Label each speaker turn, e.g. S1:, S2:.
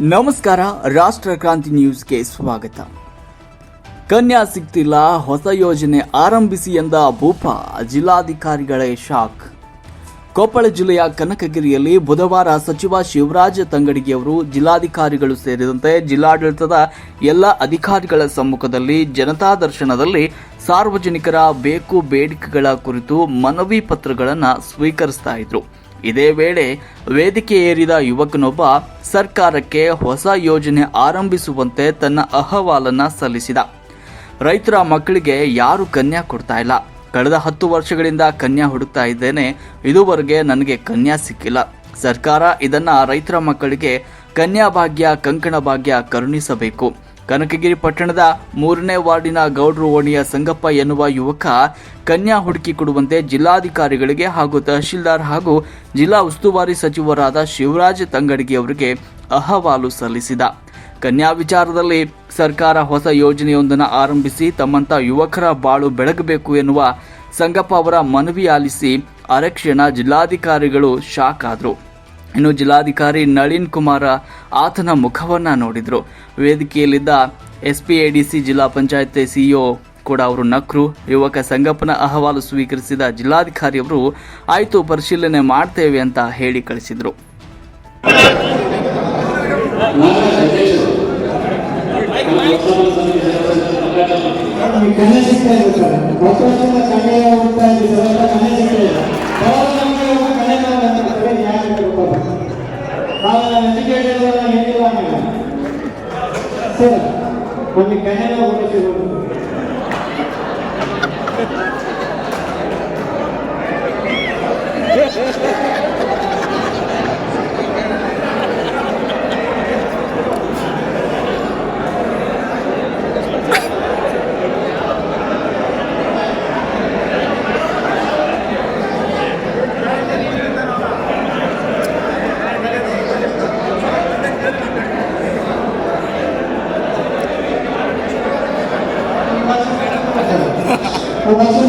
S1: ನಮಸ್ಕಾರ, ರಾಷ್ಟ್ರ ಕ್ರಾಂತಿ ನ್ಯೂಸ್ಗೆ ಸ್ವಾಗತ. ಕನ್ಯಾ ಸಿಗ್ತಿಲ್ಲ, ಹೊಸ ಯೋಜನೆ ಆರಂಭಿಸಿ ಎಂದ ಭೂಪ, ಜಿಲ್ಲಾಧಿಕಾರಿಗಳೇ ಶಾಕ್. ಕೊಪ್ಪಳ ಜಿಲ್ಲೆಯ ಕನಕಗಿರಿಯಲ್ಲಿ ಬುಧವಾರ ಸಚಿವ ಶಿವರಾಜ ತಂಗಡಿಗೆಯವರು ಜಿಲ್ಲಾಧಿಕಾರಿಗಳು ಸೇರಿದಂತೆ ಜಿಲ್ಲಾಡಳಿತದ ಎಲ್ಲ ಅಧಿಕಾರಿಗಳ ಸಮ್ಮುಖದಲ್ಲಿ ಜನತಾ ದರ್ಶನದಲ್ಲಿ ಸಾರ್ವಜನಿಕರ ಬೇಕು ಬೇಡಿಕೆಗಳ ಕುರಿತು ಮನವಿ ಪತ್ರಗಳನ್ನು ಸ್ವೀಕರಿಸ್ತಾ ಇದ್ರು. ಇದೇ ವೇಳೆ ವೇದಿಕೆ ಏರಿದ ಯುವಕನೊಬ್ಬ ಸರ್ಕಾರಕ್ಕೆ ಹೊಸ ಯೋಜನೆ ಆರಂಭಿಸುವಂತೆ ತನ್ನ ಅಹವಾಲನ್ನು ಸಲ್ಲಿಸಿದ. ರೈತರ ಮಕ್ಕಳಿಗೆ ಯಾರು ಕನ್ಯಾ ಕೊಡ್ತಾ ಇಲ್ಲ. ಕಳೆದ ಹತ್ತು ವರ್ಷಗಳಿಂದ ಕನ್ಯಾ ಹುಡುಕ್ತಾ ಇದ್ದೇನೆ. ಇದುವರೆಗೆ ನನಗೆ ಕನ್ಯಾ ಸಿಕ್ಕಿಲ್ಲ. ಸರ್ಕಾರ ಇದನ್ನ ರೈತರ ಮಕ್ಕಳಿಗೆ ಕನ್ಯಾ ಭಾಗ್ಯ, ಕಂಕಣ ಭಾಗ್ಯ ಕರುಣಿಸಬೇಕು. ಕನಕಗಿರಿ ಪಟ್ಟಣದ ಮೂರನೇ ವಾರ್ಡಿನ ಗೌಡ್ರು ಓಣಿಯ ಸಂಗಪ್ಪ ಎನ್ನುವ ಯುವಕ ಕನ್ಯಾ ಹುಡುಕಿ ಕೊಡುವಂತೆ ಜಿಲ್ಲಾಧಿಕಾರಿಗಳಿಗೆ ಹಾಗೂ ತಹಶೀಲ್ದಾರ್ ಹಾಗೂ ಜಿಲ್ಲಾ ಉಸ್ತುವಾರಿ ಸಚಿವರಾದ ಶಿವರಾಜ್ ತಂಗಡಿಗೆ ಅವರಿಗೆ ಅಹವಾಲು ಸಲ್ಲಿಸಿದ. ಕನ್ಯಾ ವಿಚಾರದಲ್ಲಿ ಸರ್ಕಾರ ಹೊಸ ಯೋಜನೆಯೊಂದನ್ನು ಆರಂಭಿಸಿ ತಮ್ಮಂತ ಯುವಕರ ಬಾಳು ಬೆಳಗಬೇಕು ಎನ್ನುವ ಸಂಗಪ್ಪ ಅವರ ಮನವಿ ಆಲಿಸಿ ಅರಕ್ಷಣ ಜಿಲ್ಲಾಧಿಕಾರಿಗಳು ಶಾಕ್ ಆದರು. ಇನ್ನು ಜಿಲ್ಲಾಧಿಕಾರಿ ನಳಿನ್ ಕುಮಾರ ಆತನ ಮುಖವನ್ನ ನೋಡಿದ್ರು. ವೇದಿಕೆಯಲ್ಲಿದ್ದ ಎಸ್ಪಿಎಡಿಸಿ ಜಿಲ್ಲಾ ಪಂಚಾಯತ್ ಸಿಇಒ ಕೂಡ ಅವರು ನಕ್ರು. ಯುವಕ ಸಂಗಪ್ಪನ ಅಹವಾಲು ಸ್ವೀಕರಿಸಿದ ಜಿಲ್ಲಾಧಿಕಾರಿಯವರು, ಆಯ್ತು, ಪರಿಶೀಲನೆ ಮಾಡ್ತೇವೆ ಅಂತ ಹೇಳಿ ಕಳಿಸಿದ್ರು.
S2: అక్షరం కొన్ని కన్నెలో కొన్ని Gracias.